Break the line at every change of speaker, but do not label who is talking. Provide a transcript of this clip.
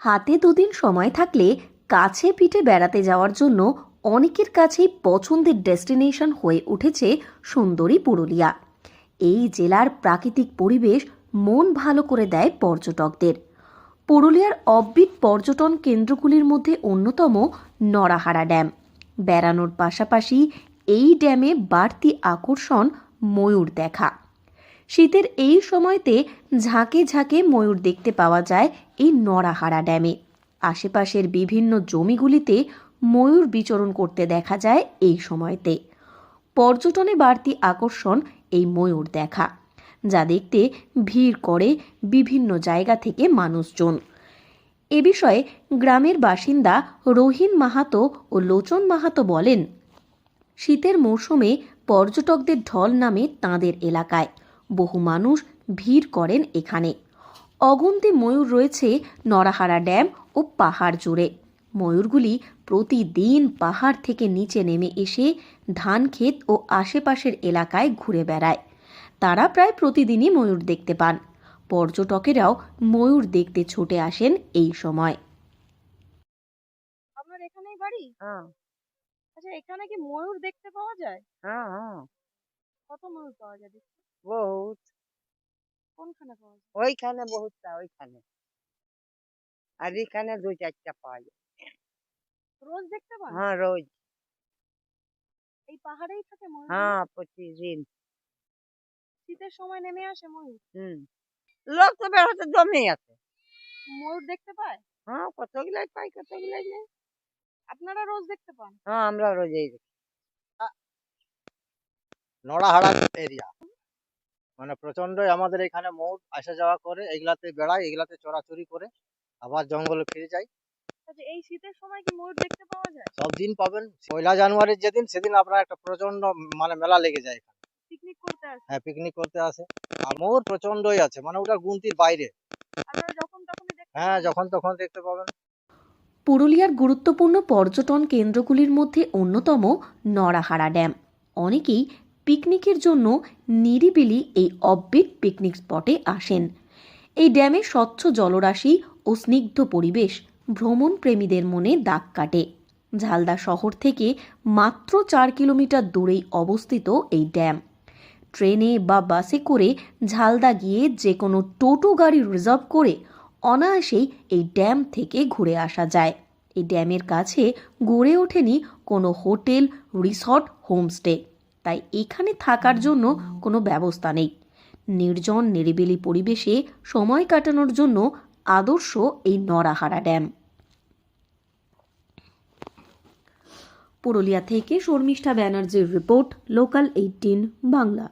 হাতে দুদিন সময় থাকলে কাছে পিঠে বেড়াতে যাওয়ার জন্য অনেকের কাছেই পছন্দের ডেস্টিনেশন হয়ে উঠেছে সুন্দরী পুরুলিয়া। এই জেলার প্রাকৃতিক পরিবেশ মন ভালো করে দেয় পর্যটকদের। পুরুলিয়ার অববিট পর্যটন কেন্দ্রগুলির মধ্যে অন্যতম নরাহারা ড্যাম। বেড়ানোর পাশাপাশি এই ড্যামে বাড়তি আকর্ষণ ময়ূর দেখা। শীতের এই সময়তে ঝাঁকে ঝাঁকে ময়ূর দেখতে পাওয়া যায় এই নরাহারা ড্যামে। আশেপাশের বিভিন্ন জমিগুলিতে ময়ূর বিচরণ করতে দেখা যায় এই সময়তে। পর্যটনে বাড়তি আকর্ষণ এই ময়ূর দেখা, যা দেখতে ভিড় করে বিভিন্ন জায়গা থেকে মানুষজন। এ বিষয়ে গ্রামের বাসিন্দা রহিন মাহাতো ও লোচন মাহাতো বলেন, শীতের মৌসুমে পর্যটকদের ঢল নামে তাঁদের এলাকায়। বহু মানুষ ভিড় করেন এখানে। অগুন্তি ময়ূর রয়েছে নরাহারা ড্যাম ও পাহাড় জুড়ে। ময়ূরগুলি প্রতিদিন পাহাড় থেকে নিচে নেমে এসে ধান ক্ষেত ও আশেপাশের এলাকায় ঘুরে বেড়ায়। তারা প্রায় প্রতিদিনই ময়ূর দেখতে পান। পর্যটকেরাও ময়ূর দেখতে ছুটে আসেন এই সময়।
আপনার এখানেই বাড়ি?
হ্যাঁ।
আচ্ছা এখানে কি ময়ূর দেখতে পাওয়া যায়?
হ্যাঁ হ্যাঁ।
কত ময়ূর পাওয়া যায় দেখতে?
বহুত।
কোনখানে পাওয়া যায়?
ওইখানে বহুতটা ওইখানে। আর এখানে দু চারটা পাওয়া যায়।
রোজ দেখতে পান?
হ্যাঁ রোজ।
এই পাহাড়েই থাকে ময়ূর
হ্যাঁ প্রতিদিন।
শীতের সময় নেমে আসে ময়ূর?
হুম। লোক তো বেরোতে জমেই আছে।
ময়ূর দেখতে পায়?
হ্যাঁ কতগুলাই পাই কতগুলাই নেই।
আপনারা রোজ দেখতে পান?
হ্যাঁ আমরা রোজই দেখি।
নড়াহাড়া এরিয়া। মানে প্রচন্ডই আমাদের এখানে ময়ূর আসা যাওয়া করে এগুলাতে বেড়ায় এগুলাতে চড়াচড়ি করে আবার জঙ্গলে ফিরে যায়।
আচ্ছা এই শীতের সময় কি ময়ূর দেখতে পাওয়া যায়?
সব দিন পাবেন। পয়লা জানুয়ারির যেদিন সেদিন আপনার একটা প্রচণ্ড মানে মেলা লেগে যায় এখানে।
পিকনিক করতে আসে?
হ্যাঁ পিকনিক করতে আসে। আর ময়ূর প্রচন্ডই আছে মানে ওটা গুনতির বাইরে। হ্যাঁ যখন তখন দেখতে পাবেন।
পুরুলিয়ার গুরুত্বপূর্ণ পর্যটন কেন্দ্রগুলির মধ্যে অন্যতম নরাহারা ড্যাম। অনেকেই পিকনিকের জন্য নিরিবিলি এই অববিট পিকনিক স্পটে আসেন। এই ড্যামে স্বচ্ছ জলরাশি ও স্নিগ্ধ পরিবেশ ভ্রমণ প্রেমীদের মনে দাগ কাটে। ঝালদা শহর থেকে মাত্র চার কিলোমিটার দূরেই অবস্থিত এই ড্যাম। ট্রেনে বা বাসে করে ঝালদা গিয়ে যে কোনো টোটো গাড়ি রিজার্ভ করে অনায়াসেই এই ড্যাম থেকে ঘুরে আসা যায়। এই ড্যামের কাছে গড়ে ওঠেনি কোনো হোটেল, রিসর্ট, হোমস্টে। তাই এখানে থাকার জন্য কোনো ব্যবস্থা নেই। নির্জন, নিরিবিলি পরিবেশে সময় কাটানোর জন্য আদর্শ এই নরাহারা ড্যাম। পুরুলিয়া থেকে শর্মিষ্ঠা ব্যানার্জির রিপোর্ট, লোকাল এইটিন, বাংলা।